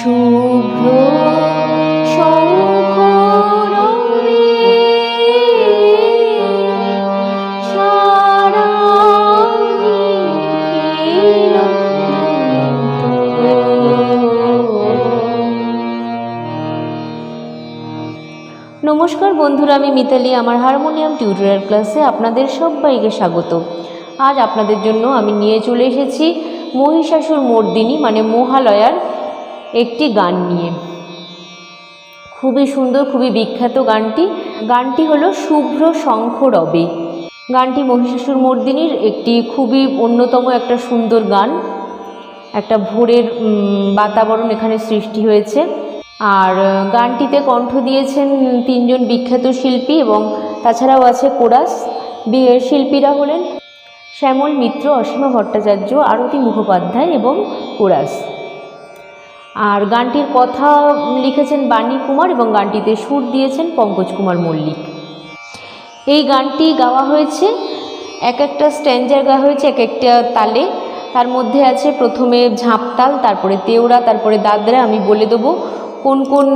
নমস্কার বন্ধুরা, আমি মিতালি, আমার হারমোনিয়াম টিউটোরিয়াল ক্লাসে আপনাদের সবাইকে স্বাগত। আজ আপনাদের জন্য আমি নিয়ে চলে এসেছি মহিষাসুর মর্দিনী মানে মহালয়ার একটি গান নিয়ে। খুবই সুন্দর, খুবই বিখ্যাত গানটি। গানটি হলো শুভ্র শঙ্খ রবে। গানটি মহিষাসুর মর্দিনীর একটি খুবই অন্যতম একটা সুন্দর গান। একটা ভোরের বাতাবরণ এখানে সৃষ্টি হয়েছে। আর গানটিতে কণ্ঠ দিয়েছেন তিনজন বিখ্যাত শিল্পী এবং তাছাড়াও আছে কোরাস। শিল্পীরা হলেন শ্যামল মিত্র, অসীমা ভট্টাচার্য, আরতি মুখোপাধ্যায় এবং কোরাস। আর গানটির কথা লিখেছেন বাণী কুমার এবং গানটিতে সুর দিয়েছেন পঙ্কজ কুমার মল্লিক। এই গানটি গাওয়া হয়েছে, এক একটা স্ট্যান্ডার গাওয়া হয়েছে এক একটা তালে। তার মধ্যে আছে প্রথমে ঝাঁপতাল তারপরে তেওড়া, তারপরে দাদরা। আমি বলে দেবো কোন কোন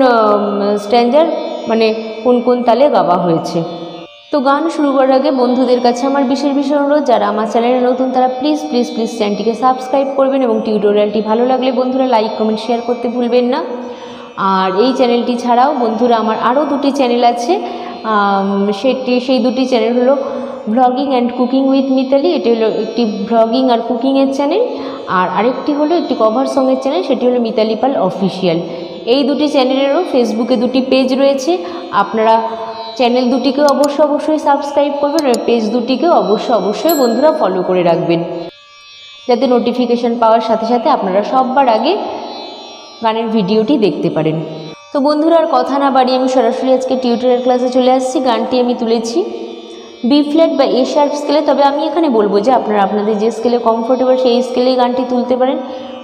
স্ট্যান্ডার মানে কোন কোন তালে গাওয়া হয়েছে। তো গান শুরু করার আগে বন্ধুদের কাছে আমার বিশেষ বিশেষ অনুরোধ, যারা আমার চ্যানেলে নতুন তারা প্লিজ প্লিজ প্লিজ চ্যানেলটিকে সাবস্ক্রাইব করবেন এবং টিউটোরিয়ালটি ভালো লাগলে বন্ধুরা লাইক কমেন্ট শেয়ার করতে ভুলবেন না। আর এই চ্যানেলটি ছাড়াও বন্ধুরা আমার আরও দুটি চ্যানেল আছে। সেটি, সেই দুটি চ্যানেল হলো vlogging and cooking with Mitali এটি হলো একটি ভ্লগিং আর কুকিংয়ের চ্যানেল আর আরেকটি হলো একটি কভার সঙ্গের চ্যানেল সেটি হলো মিতালি পাল অফিসিয়াল এই দুটি চ্যানেলেরও ফেসবুকে দুটি পেজ রয়েছে। আপনারা চ্যানেল দুটিকে অবশ্যই অবশ্যই সাবস্ক্রাইব করবেন আর পেজ দুটিকেও অবশ্যই অবশ্যই বন্ধুরা ফলো করে রাখবেন। যাতে নোটিফিকেশন পাওয়ার সাথে সাথে আপনারা সববার আগে গানের ভিডিওটি দেখতে পারেন। তো বন্ধুরা, আর কথা না বাড়িয়ে আমি সরাসরি আজকে টিউটোরিয়াল ক্লাসে চলে আসছি। গানটি আমি তুলেছি বি ফ্ল্যাট বা এ শার্প স্কেলে তবে আমি এখানে বলব যে আপনারা আপনাদের যে স্কেলে কমফোর্টেবল সেই স্কেলেই গানটি তুলতে পারেন।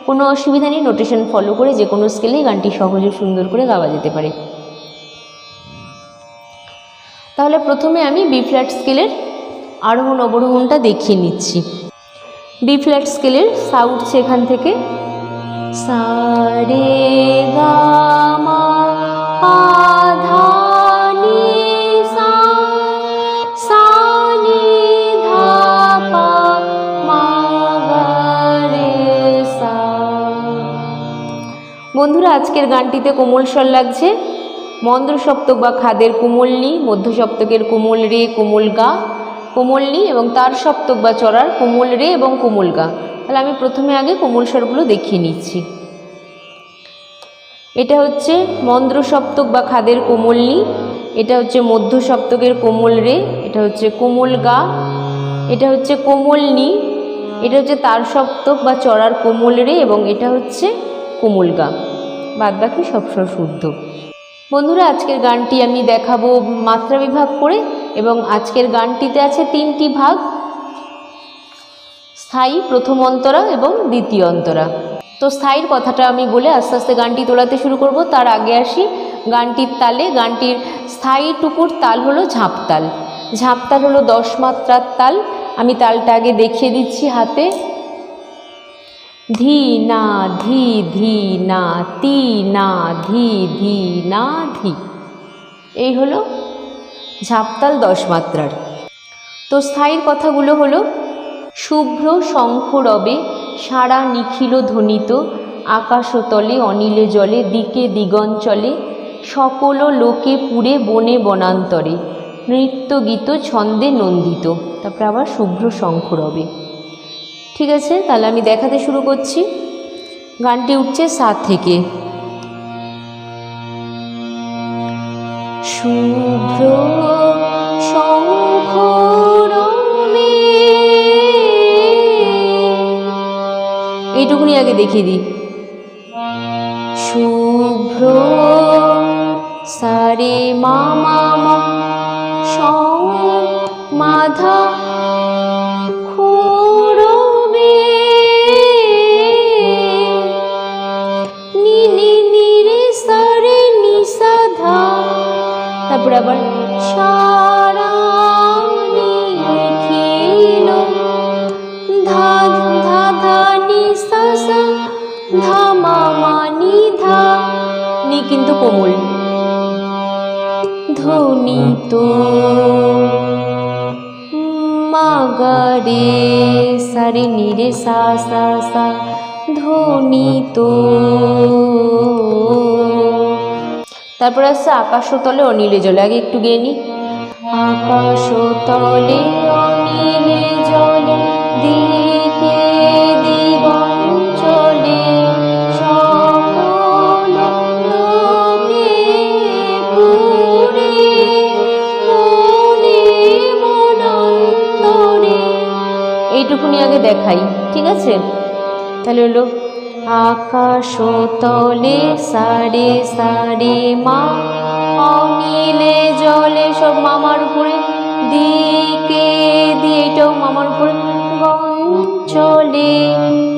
কোনো অসুবিধা নেই নোটেশন ফলো করে যে কোনো স্কেলেই গানটি সহজে সুন্দর করে গাওয়া যেতে পারে। তাহলে প্রথমে আমি বি ফ্ল্যাট স্কেলের আরোহণ অবরোহণটা দেখিয়ে নিচ্ছি। বি ফ্ল্যাট স্কেলের সা উঠছে এখান থেকে। সা রে মা বন্ধুরা, আজকের গানটিতে কোমল স্বর লাগছে। মন্দ্র সপ্তক বা খাদের কোমল নি মধ্য সপ্তকের কোমল রে, কোমল গা কোমল নি এবং তার সপ্তক বা চড়ার কোমল রে এবং কোমল গা। তাহলে আমি প্রথমে আগে কোমল স্বরগুলো দেখিয়ে নিচ্ছি। এটা হচ্ছে মন্দ্র সপ্তক বা খাদের কোমল নি এটা হচ্ছে মধ্য সপ্তকের কোমল রে, এটা হচ্ছে কোমল গা, এটা হচ্ছে কোমল নি এটা হচ্ছে তার সপ্তক বা চড়ার কোমল রে এবং এটা হচ্ছে কোমল গা। বাদ বাকি সব শুদ্ধ। বন্ধুরা, আজকের গানটি আমি দেখাবো মাত্রা বিভাগ করে এবং আজকের গানটিতে আছে তিনটি ভাগ, স্থায়ী প্রথম অন্তরা এবং দ্বিতীয় অন্তরা। তো স্থায়ীর কথাটা আমি বলে আস্তে আস্তে গানটি তোলাতে শুরু করব। তার আগে আসি গানটির তালে। গানটির স্থায়ী টুকুর তাল হলো ঝাঁপতাল ঝাঁপতাল হলো দশ মাত্রার তাল। আমি তালটা আগে দেখিয়ে দিচ্ছি হাতে। ধি না ধি ধি না, তি না ধি ধি না ধি। এই হলো ঝাপতাল দশ মাত্রার। তো স্থায়ীর কথাগুলো হলো, শুভ্র শঙ্খ রবে সারা নিখিল ধ্বনিত, আকাশতলে অনিলে জলে, দিকে দিগঞ্চলে, সকল লোকে পুরে বনে বনান্তরে নৃত্য গীত ছন্দে নন্দিত। তারপরে আবার শুভ্র শঙ্খ রবে ঠিক আছে, তাহলে আমি দেখাতে শুরু করছি। গানটি উঠছে সাত থেকে। শুভ্র এইটুকুনি আগে দেখিয়ে দিই। শুভ্র সারে মামা মা মাধা কোমল ধ্বনিত মাগারে সারে নিরে সা সা সা। ধ্বনিত তারপর আসছে আকাশতলে অনিলে জলে। আগে একটু গেয়ে নি। আকাশতলে অনিলে জলে দিকে এইটুকুনি আগে দেখাই, ঠিক আছে? তাহলে হলো আকাশ তলে সারে সারে মা, অনিলে জলে সব মামার উপরে, দিকে দিয়ে এটাও মামার উপরে গঞ্চলে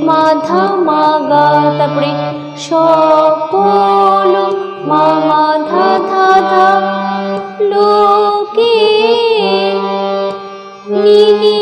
মাধা মাগা, তারপরে সকল মামা ধা ধা ধা, লোকে নি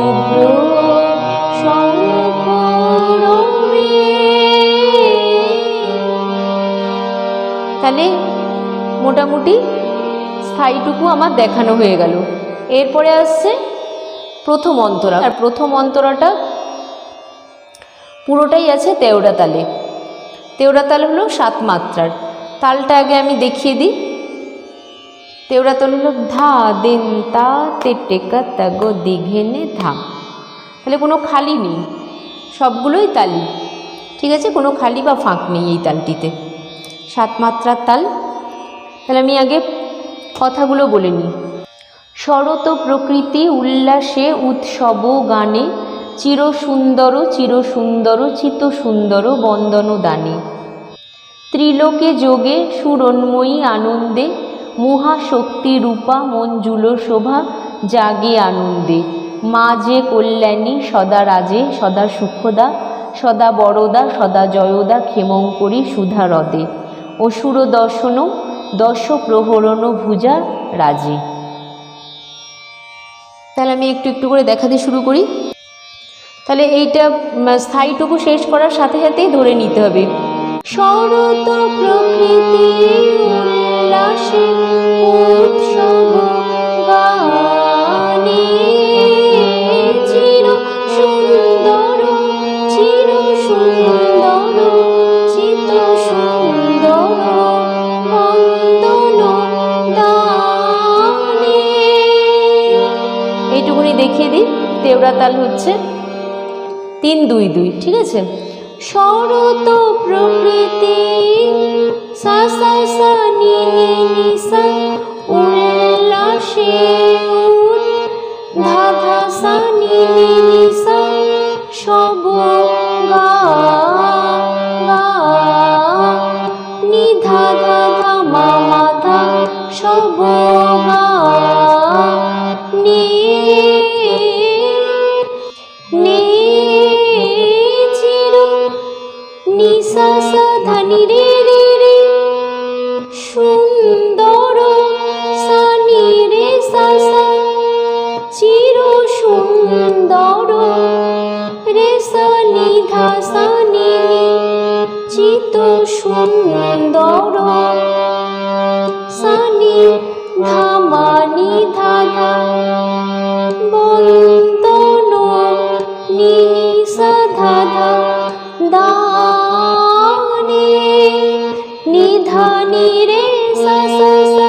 তাহলে মোটামুটি স্থায়ীটুকু আমার দেখানো হয়ে গেল। এরপরে আসছে প্রথম অন্তরা। আর প্রথম অন্তরাটা পুরোটাই আছে তেওড়া তালে। তেওড়া তাল হলো সাত মাত্রার। তালটা আগে আমি দেখিয়ে দিই। তেওড়া তাল হলো ধা, দেন, তা, তে টেকা তা, গো দিঘেনে ধা। তাহলে কোনো খালি নেই। সবগুলোই তালি। ঠিক আছে? কোনো খালি বা ফাঁক নেই এই তালটিতে। সাত মাত্রার তাল। তাহলে আমি আগে কথাগুলো বলে নিই। শরত প্রকৃতি, উল্লাসে, উৎসব গানে চির সুন্দর চির সুন্দর চিত সুন্দর বন্দন দানে। ত্রিলোকে যোগে, সুরন্ময়ী আনন্দে, মহাশক্তি রূপা, মঞ্জুল শোভা, জাগে আনন্দে। মা যে কল্যাণী, সদা রাজে, সদা সুখদা, সদা বড়দা সদা জয়দা ক্ষেমঙ্করী সুধা হ্রদে অসুর দর্শন দশ প্রহরণ ভুজা রাজে। তাহলে আমি একটু একটু করে দেখাতে শুরু করি। তাহলে এইটা স্থায়ীটুকু শেষ করার সাথে সাথেই ধরে নিতে হবে। শরত প্রকৃতি উল্লাসে উৎসব তেওড়া তাল হচ্ছে তিন দুই দুই, ঠিক আছে? শরত প্রকৃতি সা সা সা ধা সা নি সুন্দর সা নি ধা মা নি ধা ধা বন্দন নি সা ধা ধা দানে, নিধানি রে সা।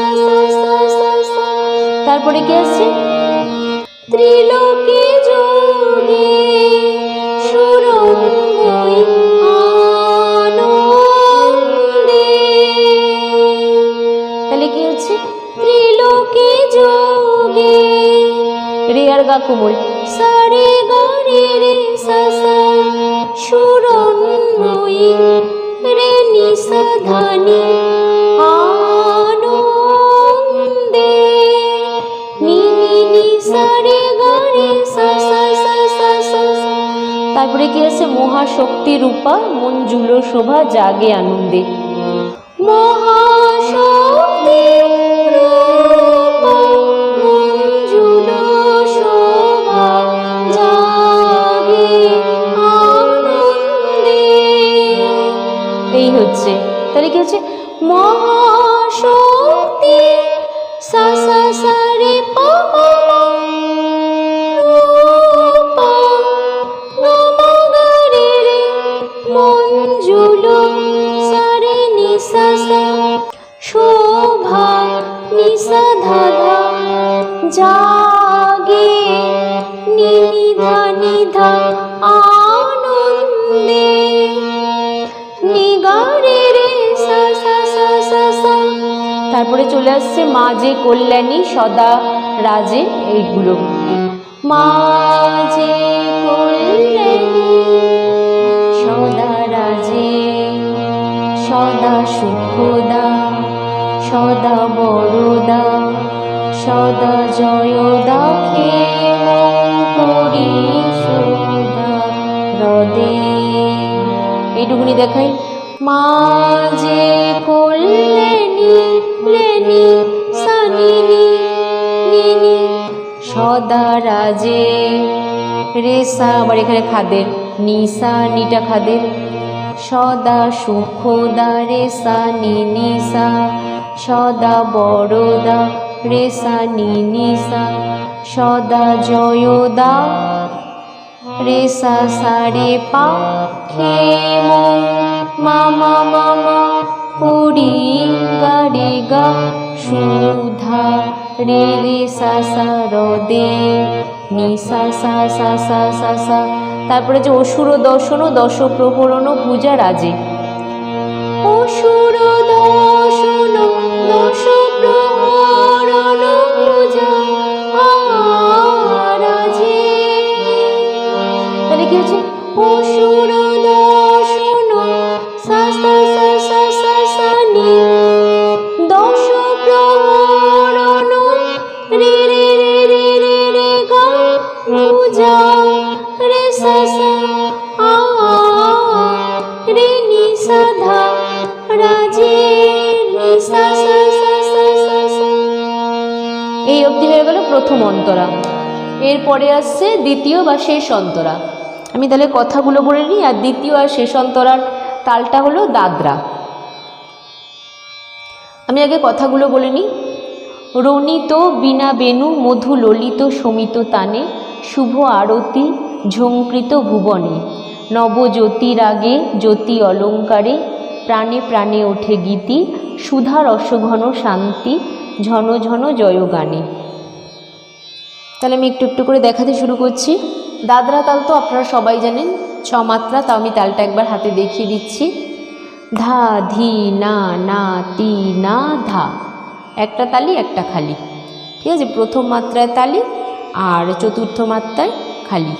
রূপা মন জুলো শোভা জাগে আনন্দে। মহাশক্তি জাগে নি নি ধা নি ধা আনন্দে। নিগারে রে সা সা সা সা সা। তারপরে চলে আসছে মা যে কল্যাণী, সদা রাজে এইগুলো। মা যে সদা রাজে, সদা সুখদা, সদা বড়দা সদা জয়দা খেম করি, সদা হ্রদে এইটুকুনি দেখাই। মা যে কল্যাণী লেনি সদা রাজে। রেসা আবার এখানে খাদের, নিসা নিটা খাদের। সদা সুখদা রেসা নিনিসা সদা বড়দা রেসা নিনিসা সদা জয়দা। রেসা সারে পা খে মামা মামা কুড়ি গারে গা, সুধা। রে রে, সা সা রদে নি সা সা সা সা সা। তারপরে যে অসুর দর্শন দশ প্রহরণ পূজা রাজে অসুর দর্শন দশ তাহলে কি হচ্ছে? আসছে, দ্বিতীয় বা শেষ অন্তরা। আমি তাহলে কথাগুলো বলে নিই, আর দ্বিতীয় আর শেষ অন্তরার তালটা হলো দাদরা। আমি আগে কথাগুলো বলে নিই। রণিত বিনা বেনু, মধু ললিত শমিত তানে, শুভ আরতি ঝঙ্কৃত ভুবনে। নবজ্যোতির আগে জ্যোতি অলঙ্কারে, প্রাণে প্রাণে ওঠে গীতি, সুধা রসঘন শান্তি, ঝন ঝন জয়গানে। তাহলে আমি একটু একটু করে দেখাতে শুরু করছি। দাদরা তাল তো আপনারা সবাই জানেন, ছ মাত্রা, তাও আমি তালটা একবার হাতে দেখিয়ে দিচ্ছি। ধা, ধি, না না, তি, না, ধা, একটা তালি, একটা খালি। ঠিক আছে? প্রথম মাত্রায় তালি আর চতুর্থ মাত্রায় খালি।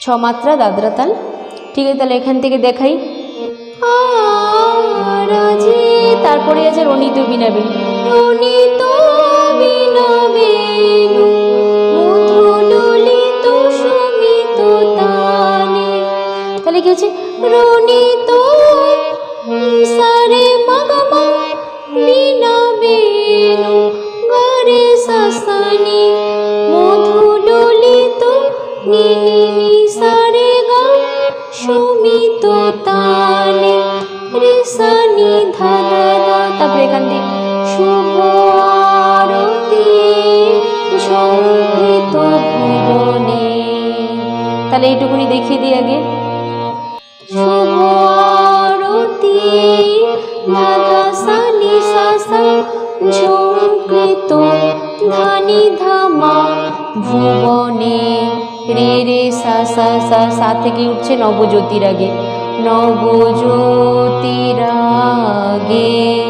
ছ মাত্রা দাদরা তাল। ঠিক আছে, তাহলে এখান থেকে দেখাই। তারপরে আছে রণিত বিনা বেনু রণিত তাহলে কি হচ্ছে? রণিত সারে মগমা বিনা বেনু সাসানি মধু ললিত নিনি সা থেকে উঠছে নবজ্যোতির আগে? নবজ্যোতির আগে।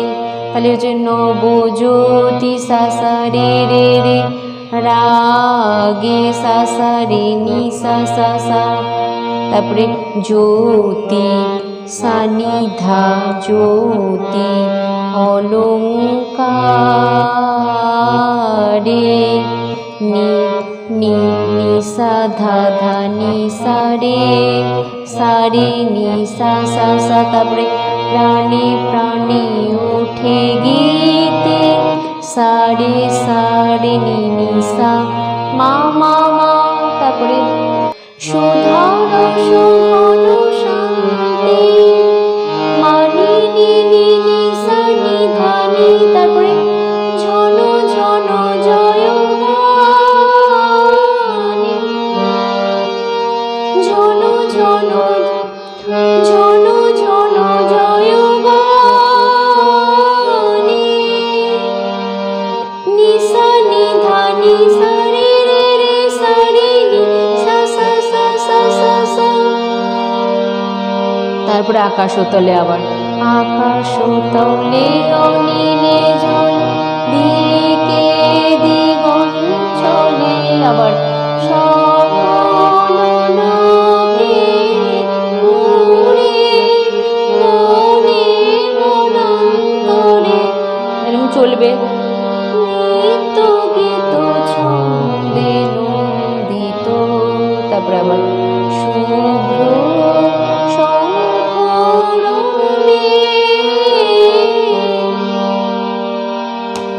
তাহলে হচ্ছে নবজ্যোতি সা সা রে রে রে রাগে সা সা রে নি সা সা সা তারপরে জ্যোতি, সানিধা, জ্যোতি, অলঙ্কার ধা ধা নি সা রে সা রে নি সা সা সা তারপরে প্রাণে প্রাণে উঠে গীতে সা সা তারপরে আকাশ তলে আবার। আকাশ তলে জল দিকে দিগঞ্চলে আবার।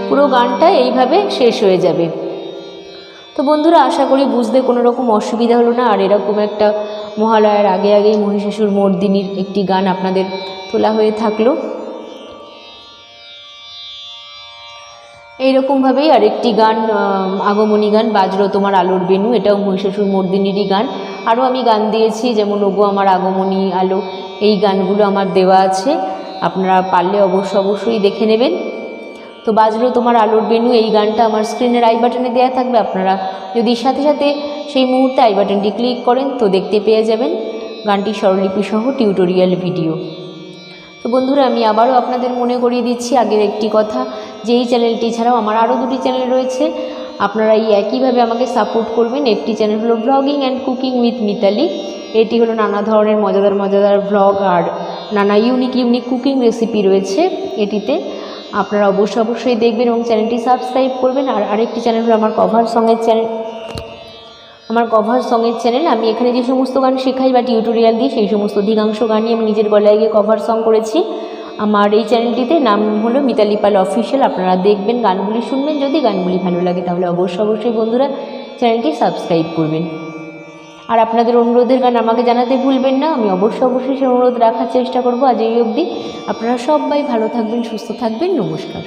পুরো গানটা এইভাবে শেষ হয়ে যাবে। তো বন্ধুরা, আশা করি বুঝতে কোনো রকম অসুবিধা হলো না। আর এরকম একটা মহালয়ার আগে আগেই মহিষাসুর মর্দিনীর একটি গান আপনাদের তোলা হয়ে থাকল। এইরকমভাবেই আরেকটি গান আগমনী গান, বাজলো তোমার আলোর বেনু এটাও মহিষাসুর মর্দিনীরই গান। আরও আমি গান দিয়েছি, যেমন ওগো আমার আগমনী আলো, এই গানগুলো আমার দেওয়া আছে, আপনারা পারলে অবশ্য অবশ্যই দেখে নেবেন। তো বাজলো তোমার আলোর বেনু এই গানটা আমার স্ক্রিনের আই বাটনে দেওয়া থাকবে, আপনারা যদি সাথে সাথে সেই মুহূর্তে আই বাটনটি ক্লিক করেন, তো দেখতে পেয়ে যাবেন গানটি স্বরলিপি সহ টিউটোরিয়াল ভিডিও। তো বন্ধুরা, আমি আবারও আপনাদের মনে করিয়ে দিচ্ছি আগের একটি কথা। যে এই চ্যানেলটি ছাড়াও আমার আরও দুটি চ্যানেল রয়েছে আপনারা এই একইভাবে আমাকে সাপোর্ট করবেন। একটি চ্যানেল হলো blogging and cooking with Mitali এটি হলো নানা ধরনের, মজাদার মজাদার ব্লগ আর নানা ইউনিক ইউনিক কুকিং রেসিপি রয়েছে এটিতে। আপনারা অবশ্যই অবশ্যই দেখবেন এবং চ্যানেলটি সাবস্ক্রাইব করবেন। আর আরেকটি চ্যানেল হলো আমার কভার সঙ্গের চ্যানেল আমার কভার সঙের চ্যানেল আমি এখানে যে সমস্ত গান শেখাই বা টিউটোরিয়াল দিই, সেই সমস্ত অধিকাংশ গানই আমি নিজের গলায় গিয়ে কভার সং করেছি। আমার এই চ্যানেলটিতে নাম হলো মিতালি পাল অফিসিয়াল আপনারা দেখবেন গানগুলি শুনবেন। যদি গানগুলি ভালো লাগে তাহলে অবশ্যই অবশ্যই বন্ধুরা চ্যানেলটি সাবস্ক্রাইব করবেন। আর আপনাদের অনুরোধের গান আমাকে জানাতে ভুলবেন না, আমি অবশ্যই অবশ্যই সেই অনুরোধ রাখার চেষ্টা করব আজ এই অবধি। আপনারা সবাই ভালো থাকবেন, সুস্থ থাকবেন, নমস্কার।